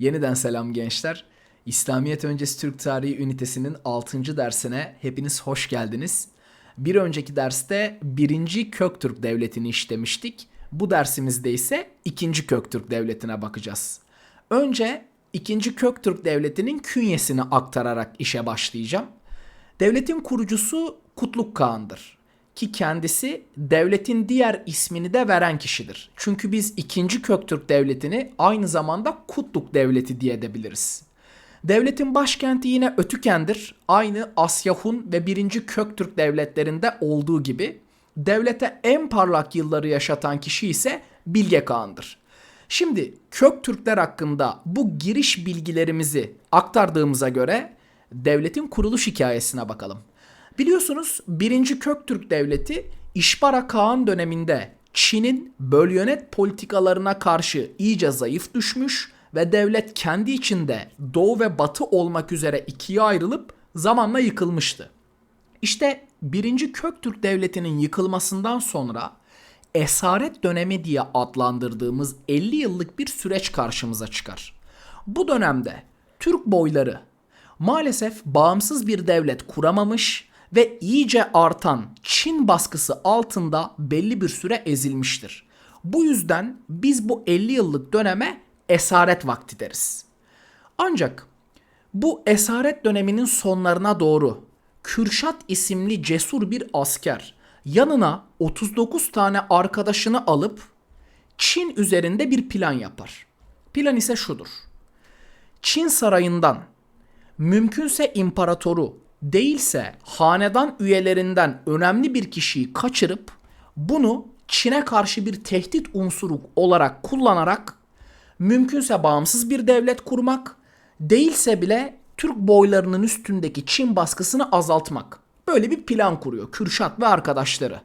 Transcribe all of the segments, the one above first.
Yeniden selam gençler. İslamiyet öncesi Türk tarihi ünitesinin 6. dersine hepiniz hoş geldiniz. Bir önceki derste 1. Köktürk Devleti'ni işlemiştik. Bu dersimizde ise 2. Köktürk Devleti'ne bakacağız. Önce 2. Köktürk Devleti'nin künyesini aktararak işe başlayacağım. Devletin kurucusu Kutluk Kağan'dır. Ki kendisi devletin diğer ismini de veren kişidir. Çünkü biz 2. Köktürk Devleti'ni aynı zamanda Kutluk Devleti diye de biliriz. Devletin başkenti yine Ötüken'dir. Aynı Asya Hun ve 1. Köktürk devletlerinde olduğu gibi. Devlete en parlak yılları yaşatan kişi ise Bilge Kağan'dır. Şimdi Köktürkler hakkında bu giriş bilgilerimizi aktardığımıza göre devletin kuruluş hikayesine bakalım. Biliyorsunuz 1. Köktürk Devleti İşbara Kağan döneminde Çin'in böl politikalarına karşı iyice zayıf düşmüş ve devlet kendi içinde doğu ve batı olmak üzere ikiye ayrılıp zamanla yıkılmıştı. İşte 1. Köktürk Devleti'nin yıkılmasından sonra esaret dönemi diye adlandırdığımız 50 yıllık bir süreç karşımıza çıkar. Bu dönemde Türk boyları maalesef bağımsız bir devlet kuramamış ve iyice artan Çin baskısı altında belli bir süre ezilmiştir. Bu yüzden biz bu 50 yıllık döneme esaret vakti deriz. Ancak bu esaret döneminin sonlarına doğru Kürşat isimli cesur bir asker yanına 39 tane arkadaşını alıp Çin üzerinde bir plan yapar. Plan ise şudur. Çin sarayından mümkünse imparatoru değilse hanedan üyelerinden önemli bir kişiyi kaçırıp bunu Çin'e karşı bir tehdit unsuru olarak kullanarak mümkünse bağımsız bir devlet kurmak, değilse bile Türk boylarının üstündeki Çin baskısını azaltmak. Böyle bir plan kuruyor Kürşat ve arkadaşları.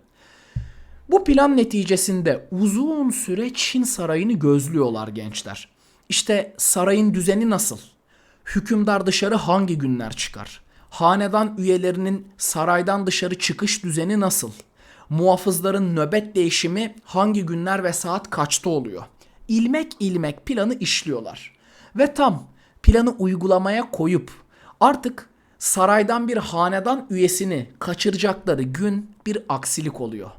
Bu plan neticesinde uzun süre Çin sarayını gözlüyorlar gençler. İşte sarayın düzeni nasıl? Hükümdar dışarı hangi günler çıkar? Hanedan üyelerinin saraydan dışarı çıkış düzeni nasıl? Muhafızların nöbet değişimi hangi günler ve saat kaçta oluyor? İlmek ilmek planı işliyorlar. Ve tam planı uygulamaya koyup artık saraydan bir hanedan üyesini kaçıracakları gün bir aksilik oluyor.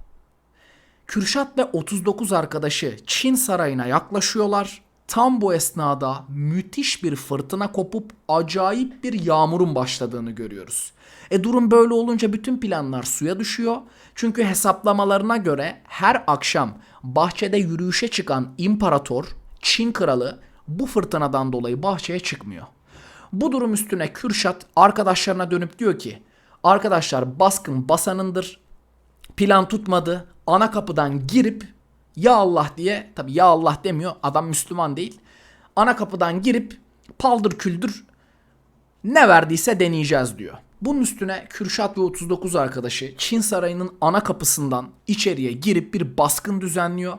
Kürşat ve 39 arkadaşı Çin sarayına yaklaşıyorlar. Tam bu esnada müthiş bir fırtına kopup acayip bir yağmurun başladığını görüyoruz. E durum böyle olunca bütün planlar suya düşüyor. Çünkü hesaplamalarına göre her akşam bahçede yürüyüşe çıkan imparator, Çin kralı bu fırtınadan dolayı bahçeye çıkmıyor. Bu durum üstüne Kürşat arkadaşlarına dönüp diyor ki arkadaşlar baskın basanındır. Plan tutmadı. Ana kapıdan girip ya Allah diye tabi ya Allah demiyor adam Müslüman değil. Ana kapıdan girip paldır küldür ne verdiyse deneyeceğiz diyor. Bunun üstüne Kürşat ve 39 arkadaşı Çin sarayının ana kapısından içeriye girip bir baskın düzenliyor.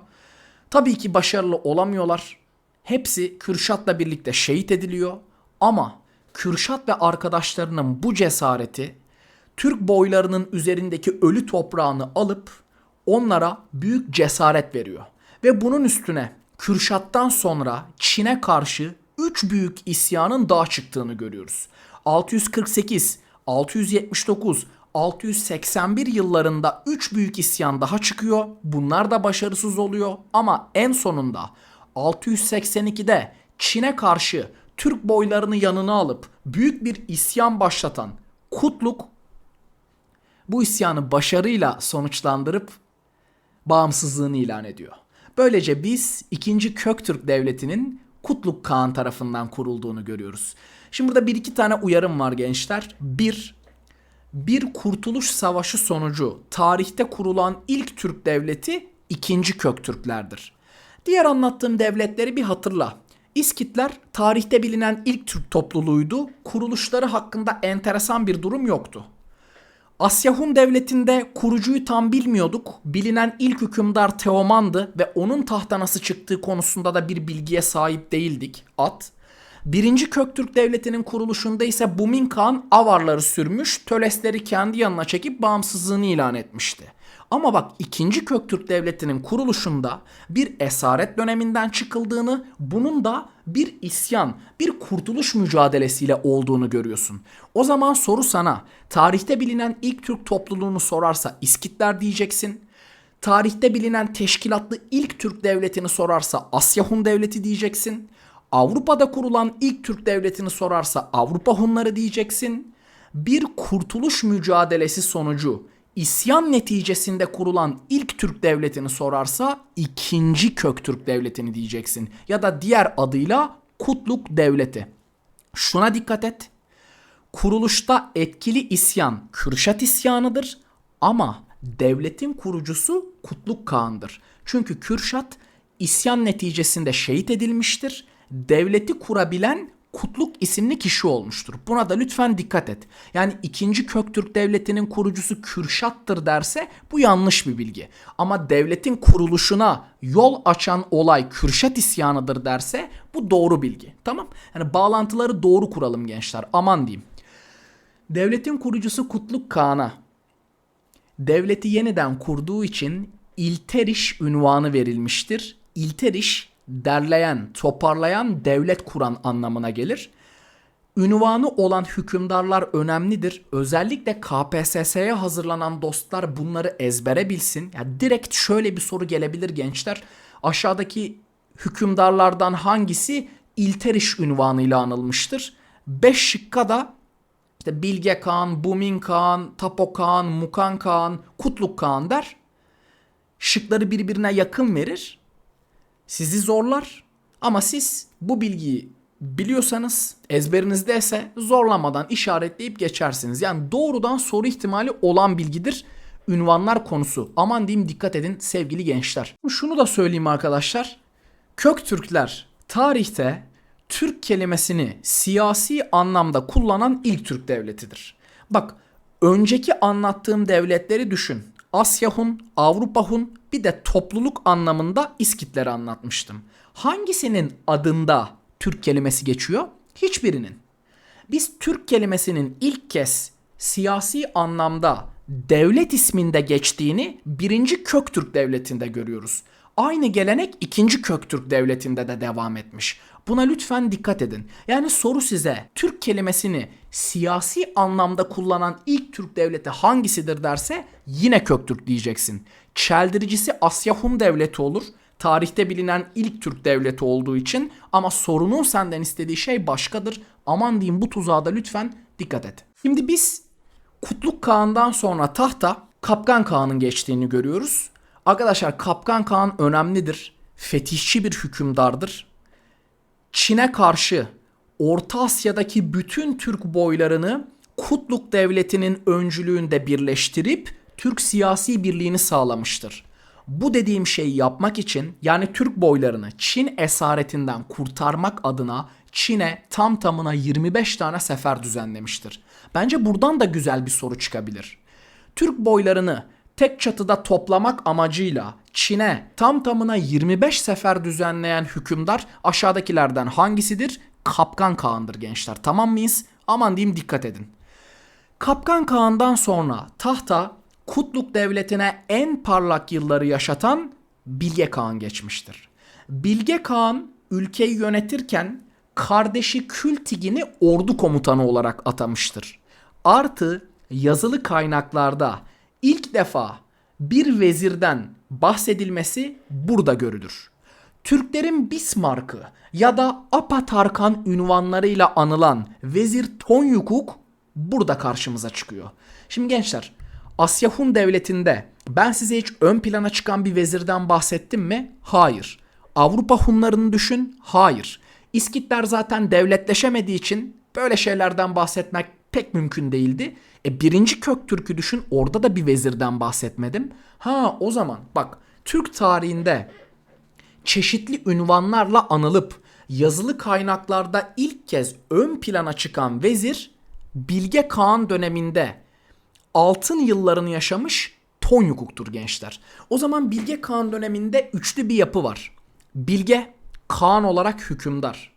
Tabii ki başarılı olamıyorlar. Hepsi Kürşat'la birlikte şehit ediliyor. Ama Kürşat ve arkadaşlarının bu cesareti Türk boylarının üzerindeki ölü toprağını alıp onlara büyük cesaret veriyor. Ve bunun üstüne Kürşat'tan sonra Çin'e karşı 3 büyük isyanın daha çıktığını görüyoruz. 648, 679, 681 yıllarında 3 büyük isyan daha çıkıyor. Bunlar da başarısız oluyor ama en sonunda 682'de Çin'e karşı Türk boylarını yanına alıp büyük bir isyan başlatan Kutluk bu isyanı başarıyla sonuçlandırıp bağımsızlığını ilan ediyor. Böylece biz 2. Köktürk Devleti'nin Kutluk Kağan tarafından kurulduğunu görüyoruz. Şimdi burada bir iki tane uyarım var gençler. Bir, bir kurtuluş savaşı sonucu tarihte kurulan ilk Türk devleti 2. Köktürklerdir. Diğer anlattığım devletleri bir hatırla. İskitler tarihte bilinen ilk Türk topluluğuydu. Kuruluşları hakkında enteresan bir durum yoktu. Asya Hun devletinde kurucuyu tam bilmiyorduk. Bilinen ilk hükümdar Teoman'dı ve onun tahta nasıl çıktığı konusunda da bir bilgiye sahip değildik. At. Birinci Köktürk Devleti'nin kuruluşunda ise Bumin Kağan Avarları sürmüş, Tölesleri kendi yanına çekip bağımsızlığını ilan etmişti. Ama bak ikinci Köktürk Devleti'nin kuruluşunda bir esaret döneminden çıkıldığını, bunun da bir isyan, bir kurtuluş mücadelesiyle olduğunu görüyorsun. O zaman soru sana, tarihte bilinen ilk Türk topluluğunu sorarsa İskitler diyeceksin. Tarihte bilinen teşkilatlı ilk Türk devletini sorarsa Asya Hun devleti diyeceksin. Avrupa'da kurulan ilk Türk devletini sorarsa Avrupa Hunları diyeceksin. Bir kurtuluş mücadelesi sonucu isyan neticesinde kurulan ilk Türk devletini sorarsa ikinci Köktürk devletini diyeceksin. Ya da diğer adıyla Kutluk devleti. Şuna dikkat et. Kuruluşta etkili isyan Kürşat isyanıdır ama devletin kurucusu Kutluk Kağan'dır. Çünkü Kürşat isyan neticesinde şehit edilmiştir. Devleti kurabilen Kutluk isimli kişi olmuştur. Buna da lütfen dikkat et. Yani 2. Köktürk Devleti'nin kurucusu Kürşat'tır derse bu yanlış bir bilgi. Ama devletin kuruluşuna yol açan olay Kürşat isyanıdır derse bu doğru bilgi. Tamam? Yani bağlantıları doğru kuralım gençler. Aman diyeyim. Devletin kurucusu Kutluk Kağan'a devleti yeniden kurduğu için İlteriş ünvanı verilmiştir. İlteriş derleyen, toparlayan, devlet kuran anlamına gelir. Ünvanı olan hükümdarlar önemlidir. Özellikle KPSS'ye hazırlanan dostlar bunları ezbere bilsin. Yani direkt şöyle bir soru gelebilir gençler. Aşağıdaki hükümdarlardan hangisi İlteriş ünvanıyla anılmıştır? 5 şıkka da işte Bilge Kağan, Bumin Kağan, Tapo Kağan, Mukan Kağan, Kutluk Kağan der. Şıkları birbirine yakın verir. Sizi zorlar. Ama siz bu bilgiyi biliyorsanız ezberinizdeyse zorlamadan işaretleyip geçersiniz. Yani doğrudan soru ihtimali olan bilgidir. Ünvanlar konusu. Aman diyeyim dikkat edin sevgili gençler. Şunu da söyleyeyim arkadaşlar. Köktürkler tarihte Türk kelimesini siyasi anlamda kullanan ilk Türk devletidir. Bak önceki anlattığım devletleri düşün. Asya Hun, Avrupa Hun bir de topluluk anlamında İskitleri anlatmıştım. Hangisinin adında Türk kelimesi geçiyor? Hiçbirinin. Biz Türk kelimesinin ilk kez siyasi anlamda devlet isminde geçtiğini birinci Köktürk devletinde görüyoruz. Aynı gelenek ikinci Köktürk devletinde de devam etmiş. Buna lütfen dikkat edin. Yani soru size Türk kelimesini siyasi anlamda kullanan ilk Türk devleti hangisidir derse yine Köktürk diyeceksin. Çeldiricisi Asya Hun devleti olur. Tarihte bilinen ilk Türk devleti olduğu için ama sorunun senden istediği şey başkadır. Aman diyeyim bu tuzağa da lütfen dikkat et. Şimdi biz Kutluk Kağan'dan sonra tahta Kapkan Kağan'ın geçtiğini görüyoruz. Arkadaşlar Kapkan Kağan önemlidir. Fetihçi bir hükümdardır. Çin'e karşı Orta Asya'daki bütün Türk boylarını Kutluk Devleti'nin öncülüğünde birleştirip Türk siyasi birliğini sağlamıştır. Bu dediğim şeyi yapmak için yani Türk boylarını Çin esaretinden kurtarmak adına Çin'e tam tamına 25 tane sefer düzenlemiştir. Bence buradan da güzel bir soru çıkabilir. Türk boylarını tek çatıda toplamak amacıyla Çin'e tam tamına 25 sefer düzenleyen hükümdar aşağıdakilerden hangisidir? Kapkan Kağan'dır gençler. Tamam mıyız? Aman diyeyim dikkat edin. Kapkan Kağan'dan sonra tahta Kutluk Devleti'ne en parlak yılları yaşatan Bilge Kağan geçmiştir. Bilge Kağan ülkeyi yönetirken kardeşi Kültigin'i ordu komutanı olarak atamıştır. Artı yazılı kaynaklarda ilk defa bir vezirden bahsedilmesi burada görülür. Türklerin Bismarck'ı ya da Apatarkan ünvanlarıyla anılan Vezir Tonyukuk burada karşımıza çıkıyor. Şimdi gençler Asya Hun devletinde ben size hiç ön plana çıkan bir vezirden bahsettim mi? Hayır. Avrupa Hunlarını düşün? Hayır. İskitler zaten devletleşemediği için böyle şeylerden bahsetmek pek mümkün değildi. E birinci Köktürk'ü düşün orada da bir vezirden bahsetmedim. Ha o zaman bak Türk tarihinde çeşitli ünvanlarla anılıp yazılı kaynaklarda ilk kez ön plana çıkan vezir Bilge Kağan döneminde altın yıllarını yaşamış Tonyukuk'tur gençler. O zaman Bilge Kağan döneminde üçlü bir yapı var. Bilge Kağan olarak hükümdar.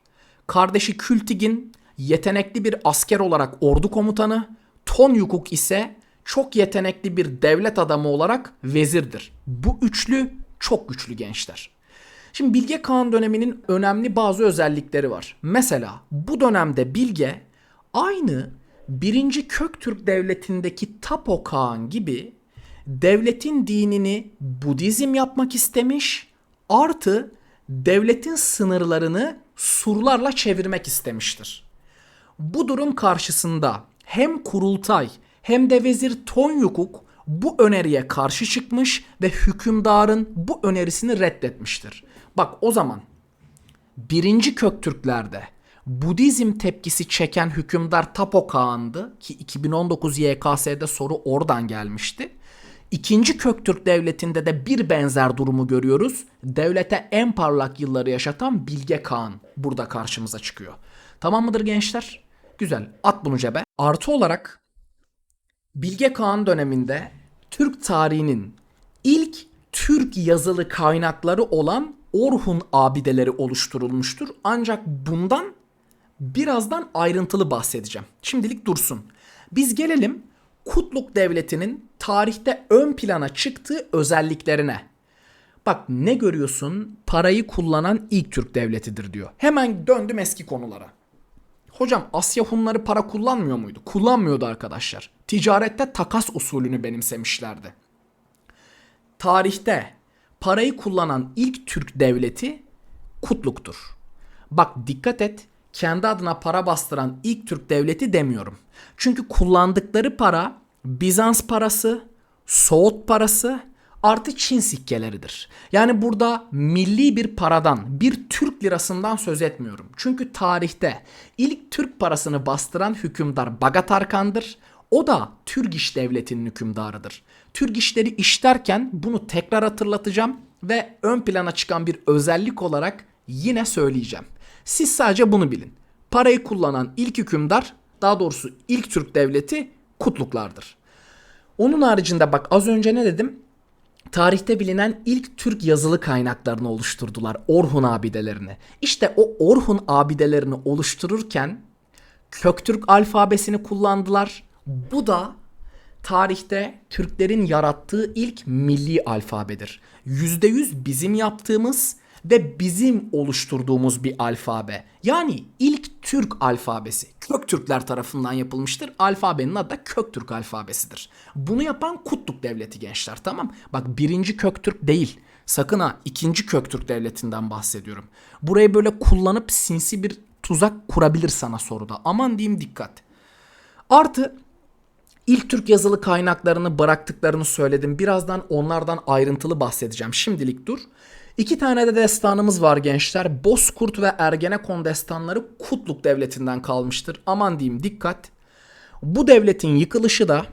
Kardeşi Kültigin yetenekli bir asker olarak ordu komutanı. Tonyukuk ise çok yetenekli bir devlet adamı olarak vezirdir. Bu üçlü çok güçlü gençler. Şimdi Bilge Kağan döneminin önemli bazı özellikleri var. Mesela bu dönemde Bilge aynı 1. Köktürk Devleti'ndeki Tapo Kağan gibi devletin dinini Budizm yapmak istemiş artı devletin sınırlarını surlarla çevirmek istemiştir. Bu durum karşısında hem kurultay hem de vezir Tonyukuk bu öneriye karşı çıkmış ve hükümdarın bu önerisini reddetmiştir. Bak o zaman birinci Köktürklerde Budizm tepkisi çeken hükümdar Tapo Kağan'dı ki 2019 YKS'de soru oradan gelmişti. İkinci Köktürk Devleti'nde de bir benzer durumu görüyoruz. Devlete en parlak yılları yaşatan Bilge Kağan burada karşımıza çıkıyor. Tamam mıdır gençler? Güzel. At bunu cebe. Artı olarak Bilge Kağan döneminde Türk tarihinin ilk Türk yazılı kaynakları olan Orhun abideleri oluşturulmuştur. Ancak bundan birazdan ayrıntılı bahsedeceğim. Şimdilik dursun. Biz gelelim Kutluk Devleti'nin tarihte ön plana çıktığı özelliklerine. Bak ne görüyorsun? Parayı kullanan ilk Türk devletidir diyor. Hemen döndüm eski konulara. Hocam Asya Hunları para kullanmıyor muydu? Kullanmıyordu arkadaşlar. Ticarette takas usulünü benimsemişlerdi. Tarihte parayı kullanan ilk Türk devleti Kutluk'tur. Bak dikkat et kendi adına para bastıran ilk Türk devleti demiyorum. Çünkü kullandıkları para Bizans parası, Soğut parası artı Çin sikkeleridir. Yani burada milli bir paradan, bir Türk lirasından söz etmiyorum. Çünkü tarihte ilk Türk parasını bastıran hükümdar Bagatarkan'dır. O da Türgiş devletinin hükümdarıdır. Türk işleri işlerken bunu tekrar hatırlatacağım ve ön plana çıkan bir özellik olarak yine söyleyeceğim. Siz sadece bunu bilin. Parayı kullanan ilk hükümdar, daha doğrusu ilk Türk devleti Kutluklardır. Onun haricinde bak az önce ne dedim? Tarihte bilinen ilk Türk yazılı kaynaklarını oluşturdular. Orhun abidelerini. İşte o Orhun abidelerini oluştururken Köktürk alfabesini kullandılar. Bu da tarihte Türklerin yarattığı ilk milli alfabedir. %100 bizim yaptığımız ve bizim oluşturduğumuz bir alfabe. Yani ilk Türk alfabesi. Köktürkler tarafından yapılmıştır. Alfabenin adı da Köktürk alfabesidir. Bunu yapan Kutluk Devleti gençler tamam. Bak birinci Köktürk değil. Sakın ha ikinci Köktürk Devleti'nden bahsediyorum. Burayı böyle kullanıp sinsi bir tuzak kurabilir sana soruda. Aman diyeyim dikkat. Artı İlk Türk yazılı kaynaklarını bıraktıklarını söyledim. Birazdan onlardan ayrıntılı bahsedeceğim. Şimdilik dur. İki tane de destanımız var gençler. Bozkurt ve Ergenekon destanları Kutluk Devleti'nden kalmıştır. Aman diyeyim dikkat. Bu devletin yıkılışı da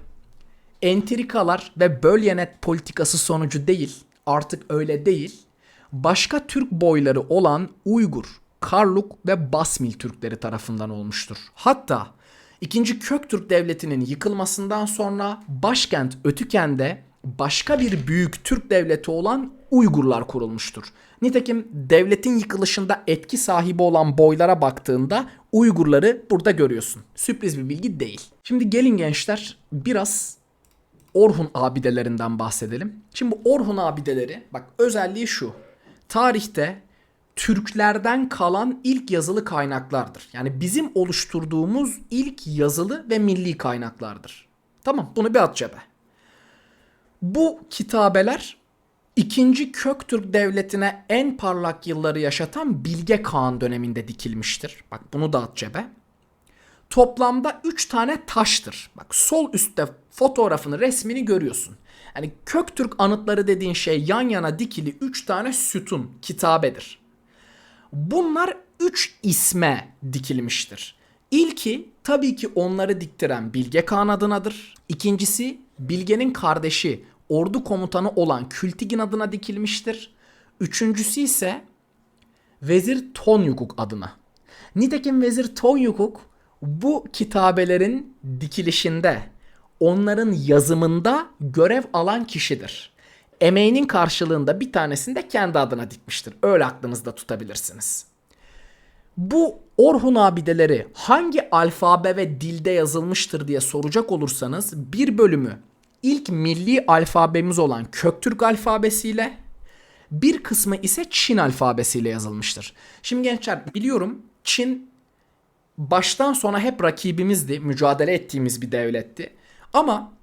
entrikalar ve bölyenet politikası sonucu değil, artık öyle değil. Başka Türk boyları olan Uygur, Karluk ve Basmil Türkleri tarafından olmuştur. Hatta İkinci Köktürk Devleti'nin yıkılmasından sonra başkent Ötüken'de başka bir büyük Türk devleti olan Uygurlar kurulmuştur. Nitekim devletin yıkılışında etki sahibi olan boylara baktığında Uygurları burada görüyorsun. Sürpriz bir bilgi değil. Şimdi gelin gençler biraz Orhun abidelerinden bahsedelim. Şimdi Orhun abideleri bak özelliği şu. Tarihte Türklerden kalan ilk yazılı kaynaklardır. Yani bizim oluşturduğumuz ilk yazılı ve milli kaynaklardır. Tamam bunu bir at cebe. Bu kitabeler ikinci Köktürk Devleti'ne en parlak yılları yaşatan Bilge Kağan döneminde dikilmiştir. Bak bunu da at cebe. Toplamda 3 tane taştır. Bak sol üstte fotoğrafını, resmini görüyorsun. Yani Köktürk anıtları dediğin şey yan yana dikili 3 tane sütun, kitabedir. Bunlar 3 isme dikilmiştir. İlki tabii ki onları diktiren Bilge Kağan adınadır. İkincisi Bilge'nin kardeşi ordu komutanı olan Kültigin adına dikilmiştir. Üçüncüsü ise Vezir Tonyukuk adına. Nitekim Vezir Tonyukuk bu kitabelerin dikilişinde, onların yazımında görev alan kişidir. Emeğinin karşılığında bir tanesini de kendi adına dikmiştir. Öyle aklınızda tutabilirsiniz. Bu Orhun abideleri hangi alfabe ve dilde yazılmıştır diye soracak olursanız bir bölümü ilk milli alfabemiz olan Köktürk alfabesiyle bir kısmı ise Çin alfabesiyle yazılmıştır. Şimdi gençler biliyorum Çin baştan sona hep rakibimizdi, mücadele ettiğimiz bir devletti. Ama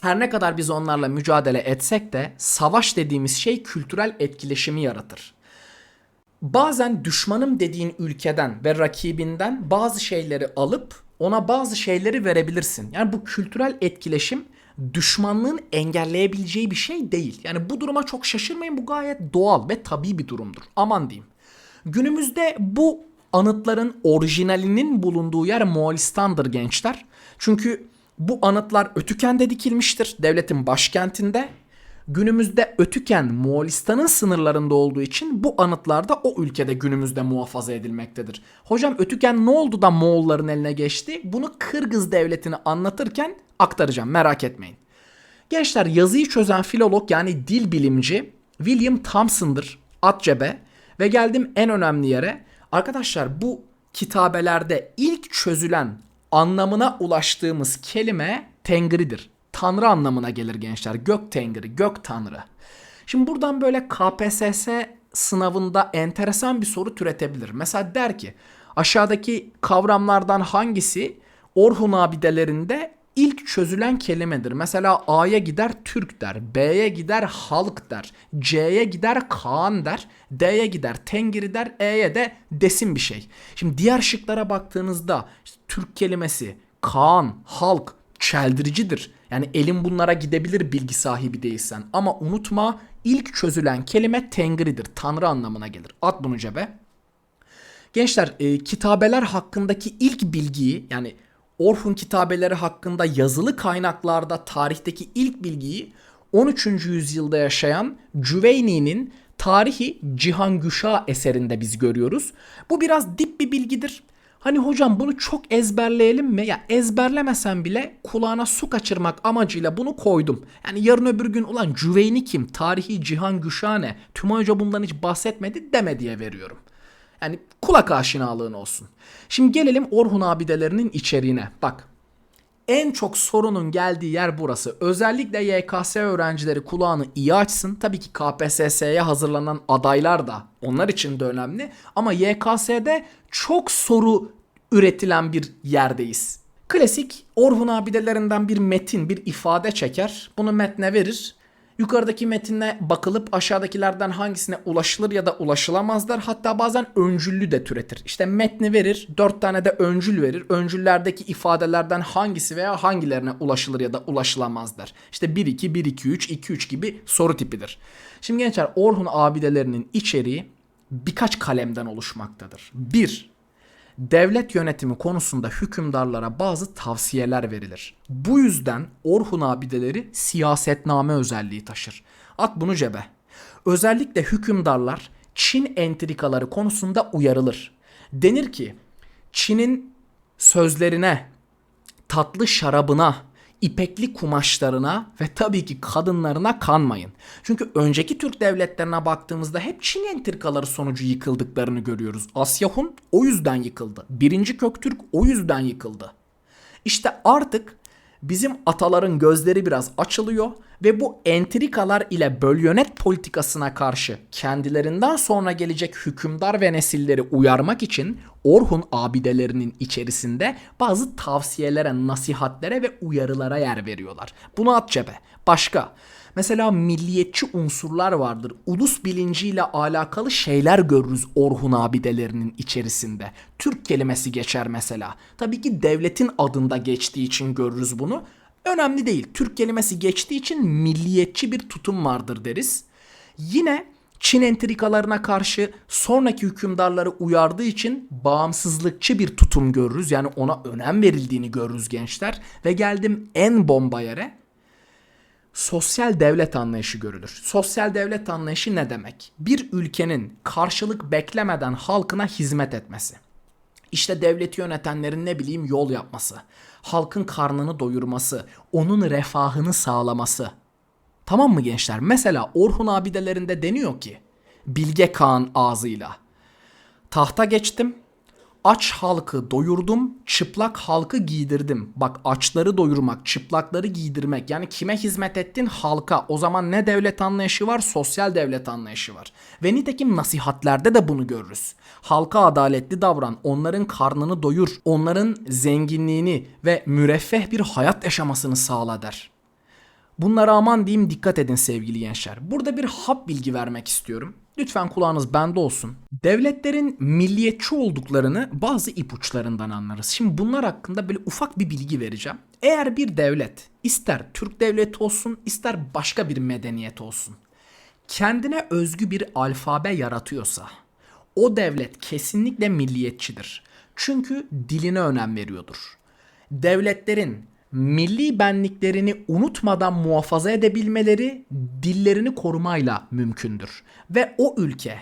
her ne kadar biz onlarla mücadele etsek de savaş dediğimiz şey kültürel etkileşimi yaratır. Bazen düşmanım dediğin ülkeden ve rakibinden bazı şeyleri alıp ona bazı şeyleri verebilirsin. Yani bu kültürel etkileşim düşmanlığın engelleyebileceği bir şey değil. Yani bu duruma çok şaşırmayın. Bu gayet doğal ve tabii bir durumdur. Aman diyeyim. Günümüzde bu anıtların orijinalinin bulunduğu yer Moğolistan'dır gençler. Çünkü bu anıtlar Ötüken'de dikilmiştir. Devletin başkentinde. Günümüzde Ötüken Moğolistan'ın sınırlarında olduğu için bu anıtlar da o ülkede günümüzde muhafaza edilmektedir. Hocam Ötüken ne oldu da Moğolların eline geçti? Bunu Kırgız devletini anlatırken aktaracağım merak etmeyin. Gençler yazıyı çözen filolog yani dil bilimci William Thompson'dır Atcebe ve geldim en önemli yere. Arkadaşlar bu kitabelerde ilk çözülen anlamına ulaştığımız kelime tengridir. Tanrı anlamına gelir gençler. Gök tengri, gök tanrı. Şimdi buradan böyle KPSS sınavında enteresan bir soru türetebilir. Mesela der ki aşağıdaki kavramlardan hangisi Orhun abidelerinde ilk çözülen kelimedir. Mesela A'ya gider Türk der, B'ye gider halk der, C'ye gider Kaan der, D'ye gider Tengri der, E'ye de desin bir şey. Şimdi diğer şıklara baktığınızda işte Türk kelimesi, Kaan, halk çeldiricidir. Yani elin bunlara gidebilir bilgi sahibi değilsen. Ama unutma ilk çözülen kelime Tengri'dir. Tanrı anlamına gelir. At bunu cebe. Gençler e, kitabeler hakkındaki ilk bilgiyi yani Orhun kitabeleri hakkında yazılı kaynaklarda tarihteki ilk bilgiyi 13. yüzyılda yaşayan Cüveyni'nin Tarihi Cihangüşa eserinde biz görüyoruz. Bu biraz dip bir bilgidir. Hani hocam bunu çok ezberleyelim mi? Ya ezberlemesen bile kulağına su kaçırmak amacıyla bunu koydum. Yani yarın öbür gün ulan Cüveyni kim? Tarihi Cihan Güşane. Tümay Hoca bundan hiç bahsetmedi deme diye veriyorum. Yani kulak aşinalığın olsun. Şimdi gelelim Orhun abidelerinin içeriğine. Bak en çok sorunun geldiği yer burası. Özellikle YKS öğrencileri kulağını iyi açsın. Tabii ki KPSS'ye hazırlanan adaylar da onlar için de önemli. Ama YKS'de çok soru üretilen bir yerdeyiz. Klasik Orhun abidelerinden bir metin, bir ifade çeker. Bunu metne verir. Yukarıdaki metinle bakılıp aşağıdakilerden hangisine ulaşılır ya da ulaşılamazlar. Hatta bazen öncüllü de türetir. İşte metni verir, dört tane de öncül verir. Öncüllerdeki ifadelerden hangisi veya hangilerine ulaşılır ya da ulaşılamazlar. İşte 1-2, 1-2-3, 2-3 gibi soru tipidir. Şimdi gençler Orhun abidelerinin içeriği birkaç kalemden oluşmaktadır. 1 devlet yönetimi konusunda hükümdarlara bazı tavsiyeler verilir. Bu yüzden Orhun abideleri siyasetname özelliği taşır. At bunu cebe. Özellikle hükümdarlar Çin entrikaları konusunda uyarılır. Denir ki Çin'in sözlerine, tatlı şarabına, ipekli kumaşlarına ve tabii ki kadınlarına kanmayın. Çünkü önceki Türk devletlerine baktığımızda hep Çin entrikaları sonucu yıkıldıklarını görüyoruz. Asya Hun o yüzden yıkıldı. Birinci Köktürk o yüzden yıkıldı. İşte artık bizim ataların gözleri biraz açılıyor ve bu entrikalar ile bölyonet politikasına karşı kendilerinden sonra gelecek hükümdar ve nesilleri uyarmak için Orhun abidelerinin içerisinde bazı tavsiyelere, nasihatlere ve uyarılara yer veriyorlar. Bunu at cebe. Başka. Mesela milliyetçi unsurlar vardır. Ulus bilinciyle alakalı şeyler görürüz Orhun abidelerinin içerisinde. Türk kelimesi geçer mesela. Tabii ki devletin adında geçtiği için görürüz bunu. Önemli değil. Türk kelimesi geçtiği için milliyetçi bir tutum vardır deriz. Yine Çin entrikalarına karşı sonraki hükümdarları uyardığı için bağımsızlıkçı bir tutum görürüz. Yani ona önem verildiğini görürüz gençler. Ve geldim en bomba yere. Sosyal devlet anlayışı görülür. Sosyal devlet anlayışı ne demek? Bir ülkenin karşılık beklemeden halkına hizmet etmesi. İşte devleti yönetenlerin ne bileyim yol yapması, halkın karnını doyurması, onun refahını sağlaması. Tamam mı gençler? Mesela Orhun abidelerinde deniyor ki Bilge Kağan ağzıyla. Tahta geçtim. Aç halkı doyurdum, çıplak halkı giydirdim. Bak açları doyurmak, çıplakları giydirmek. Yani kime hizmet ettin? Halka. O zaman ne devlet anlayışı var? Sosyal devlet anlayışı var. Ve nitekim nasihatlerde de bunu görürüz. Halka adaletli davran, onların karnını doyur, onların zenginliğini ve müreffeh bir hayat yaşamasını sağla der. Bunlara aman diyeyim dikkat edin sevgili gençler. Burada bir hap bilgi vermek istiyorum. Lütfen kulağınız bende olsun. Devletlerin milliyetçi olduklarını bazı ipuçlarından anlarız. Şimdi bunlar hakkında böyle ufak bir bilgi vereceğim. Eğer bir devlet ister Türk devleti olsun ister başka bir medeniyet olsun kendine özgü bir alfabe yaratıyorsa o devlet kesinlikle milliyetçidir. Çünkü diline önem veriyordur. Devletlerin milli benliklerini unutmadan muhafaza edebilmeleri dillerini korumayla mümkündür. Ve o ülke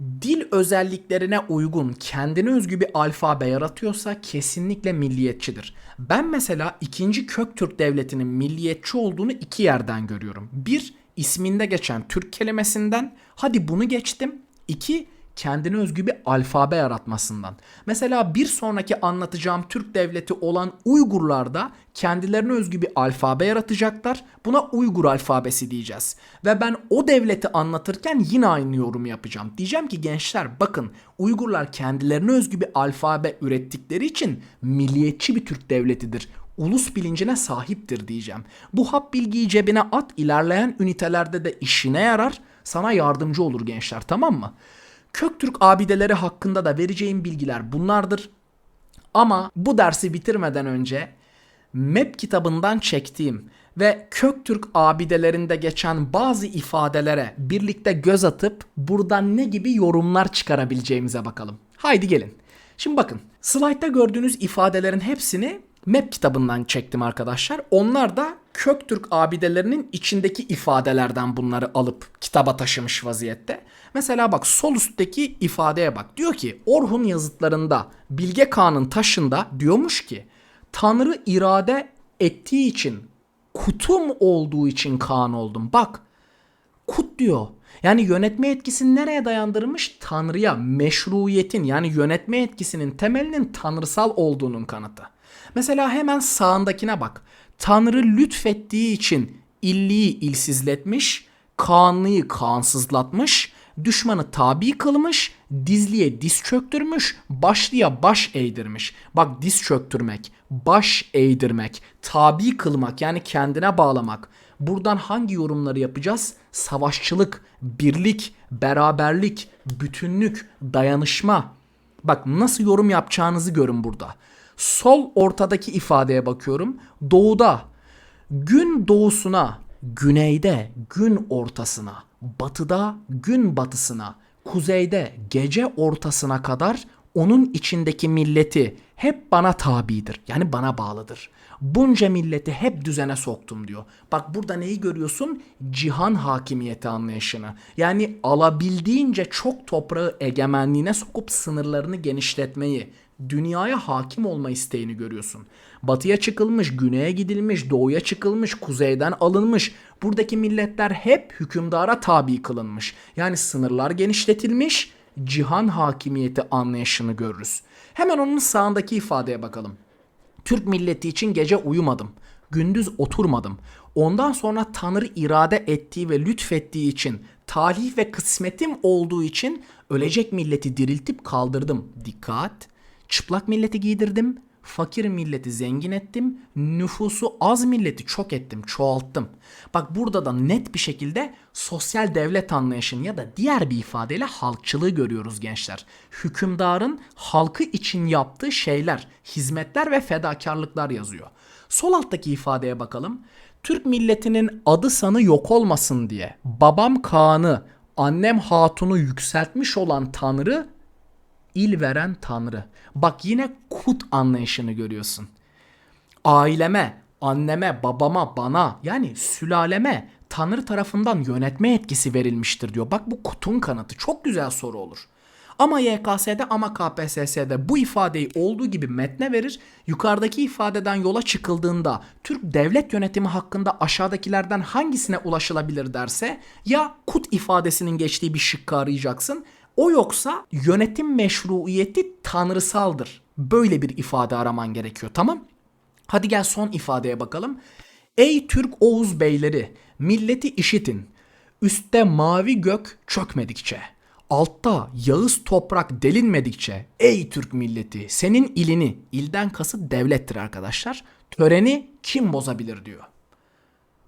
dil özelliklerine uygun kendine özgü bir alfabe yaratıyorsa kesinlikle milliyetçidir. Ben mesela ikinci Köktürk Devleti'nin milliyetçi olduğunu iki yerden görüyorum. Bir, isminde geçen Türk kelimesinden. Hadi bunu geçtim. İki, kendine özgü bir alfabe yaratmasından. Mesela bir sonraki anlatacağım Türk devleti olan Uygurlar da kendilerine özgü bir alfabe yaratacaklar. Buna Uygur alfabesi diyeceğiz. Ve ben o devleti anlatırken yine aynı yorumu yapacağım. Diyeceğim ki gençler bakın Uygurlar kendilerine özgü bir alfabe ürettikleri için milliyetçi bir Türk devletidir ulus bilincine sahiptir diyeceğim. Bu hap bilgiyi cebine at ilerleyen ünitelerde de işine yarar sana yardımcı olur gençler tamam mı? Köktürk abideleri hakkında da vereceğim bilgiler bunlardır. Ama bu dersi bitirmeden önce MEP kitabından çektiğim ve Köktürk abidelerinde geçen bazı ifadelere birlikte göz atıp buradan ne gibi yorumlar çıkarabileceğimize bakalım. Haydi gelin. Şimdi bakın slaytta gördüğünüz ifadelerin hepsini MEP kitabından çektim arkadaşlar. Onlar da Köktürk abidelerinin içindeki ifadelerden bunları alıp kitaba taşımış vaziyette. Mesela bak sol üstteki ifadeye bak. Diyor ki Orhun yazıtlarında Bilge Kağan'ın taşında diyormuş ki Tanrı irade ettiği için kutum olduğu için Kaan oldum. Bak kut diyor. Yani yönetme etkisini nereye dayandırmış? Tanrı'ya, meşruiyetin yani yönetme etkisinin temelinin tanrısal olduğunun kanıtı. Mesela hemen sağındakine bak. Tanrı lütfettiği için illiyi ilsizletmiş, Kaanlıyı kaansızlatmış, düşmanı tabi kılmış, dizliye diz çöktürmüş, başlıya baş eğdirmiş. Bak diz çöktürmek, baş eğdirmek, tabi kılmak yani kendine bağlamak. Buradan hangi yorumları yapacağız? Savaşçılık, birlik, beraberlik, bütünlük, dayanışma. Bak nasıl yorum yapacağınızı görün burada. Sol ortadaki ifadeye bakıyorum. Doğuda gün doğusuna, güneyde gün ortasına, batıda gün batısına, kuzeyde gece ortasına kadar onun içindeki milleti hep bana tabidir. Yani bana bağlıdır. Bunca milleti hep düzene soktum diyor. Bak burada neyi görüyorsun? Cihan hakimiyeti anlayışını. Yani alabildiğince çok toprağı egemenliğine sokup sınırlarını genişletmeyi, dünyaya hakim olma isteğini görüyorsun. Batıya çıkılmış, güneye gidilmiş, doğuya çıkılmış, kuzeyden alınmış. Buradaki milletler hep hükümdara tabi kılınmış. Yani sınırlar genişletilmiş, cihan hakimiyeti anlayışını görürüz. Hemen onun sağındaki ifadeye bakalım. Türk milleti için gece uyumadım. Gündüz oturmadım. Ondan sonra Tanrı irade ettiği ve lütfettiği için, talih ve kısmetim olduğu için ölecek milleti diriltip kaldırdım. Dikkat! Çıplak milleti giydirdim, fakir milleti zengin ettim, nüfusu az milleti çok ettim, çoğalttım. Bak burada da net bir şekilde sosyal devlet anlayışını ya da diğer bir ifadeyle halkçılığı görüyoruz gençler. Hükümdarın halkı için yaptığı şeyler, hizmetler ve fedakarlıklar yazıyor. Sol alttaki ifadeye bakalım. Türk milletinin adı sanı yok olmasın diye babam Kaan'ı, annem Hatun'u yükseltmiş olan Tanrı il veren Tanrı. Bak yine kut anlayışını görüyorsun. Aileme, anneme, babama, bana yani sülaleme Tanrı tarafından yönetme etkisi verilmiştir diyor. Bak bu kutun kanıtı. Çok güzel soru olur. Ama YKS'de ama KPSS'de bu ifadeyi olduğu gibi metne verir. Yukarıdaki ifadeden yola çıkıldığında Türk devlet yönetimi hakkında aşağıdakilerden hangisine ulaşılabilir derse ya kut ifadesinin geçtiği bir şıkkı arayacaksın O yoksa yönetim meşruiyeti tanrısaldır. Böyle bir ifade araman gerekiyor tamam? Hadi gel son ifadeye bakalım. Ey Türk Oğuz beyleri, milleti işitin. Üstte mavi gök çökmedikçe, altta Yağız toprak delinmedikçe, ey Türk milleti, senin ilini, ilden kasıt devlettir arkadaşlar, töreni kim bozabilir diyor.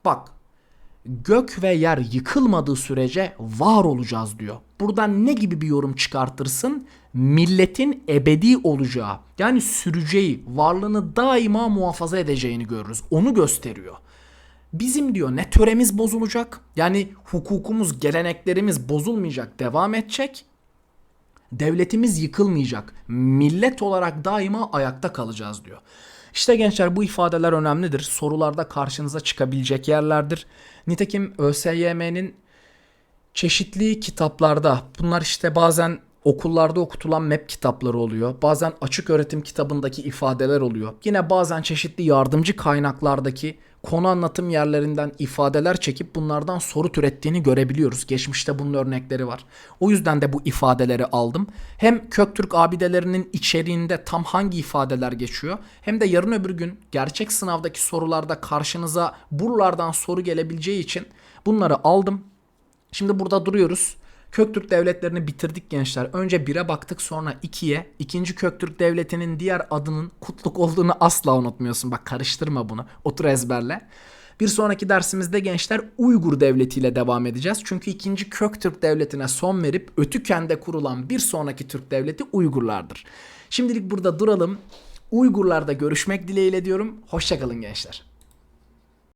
Bak, gök ve yer yıkılmadığı sürece var olacağız diyor. Buradan ne gibi bir yorum çıkartırsın? Milletin ebedi olacağı, yani süreceği, varlığını daima muhafaza edeceğini görürüz. Onu gösteriyor. Bizim diyor ne töremiz bozulacak, yani hukukumuz, geleneklerimiz bozulmayacak, devam edecek. Devletimiz yıkılmayacak. Millet olarak daima ayakta kalacağız diyor. İşte gençler bu ifadeler önemlidir. Sorularda karşınıza çıkabilecek yerlerdir. Nitekim ÖSYM'nin çeşitli kitaplarda bunlar işte bazen okullarda okutulan MEP kitapları oluyor. Bazen açık öğretim kitabındaki ifadeler oluyor. Yine bazen çeşitli yardımcı kaynaklardaki konu anlatım yerlerinden ifadeler çekip bunlardan soru türettiğini görebiliyoruz. Geçmişte bunun örnekleri var. O yüzden de bu ifadeleri aldım. Hem Köktürk abidelerinin içeriğinde tam hangi ifadeler geçiyor hem de yarın öbür gün gerçek sınavdaki sorularda karşınıza buralardan soru gelebileceği için bunları aldım. Şimdi burada duruyoruz. Köktürk devletlerini bitirdik gençler. Önce 1'e baktık sonra 2'ye. İkinci Köktürk devletinin diğer adının Kutluk olduğunu asla unutmuyorsun. Bak karıştırma bunu. Otur ezberle. Bir sonraki dersimizde gençler Uygur devletiyle devam edeceğiz. Çünkü ikinci Köktürk devletine son verip Ötüken'de kurulan bir sonraki Türk devleti Uygurlardır. Şimdilik burada duralım. Uygurlarda görüşmek dileğiyle diyorum. Hoşçakalın gençler.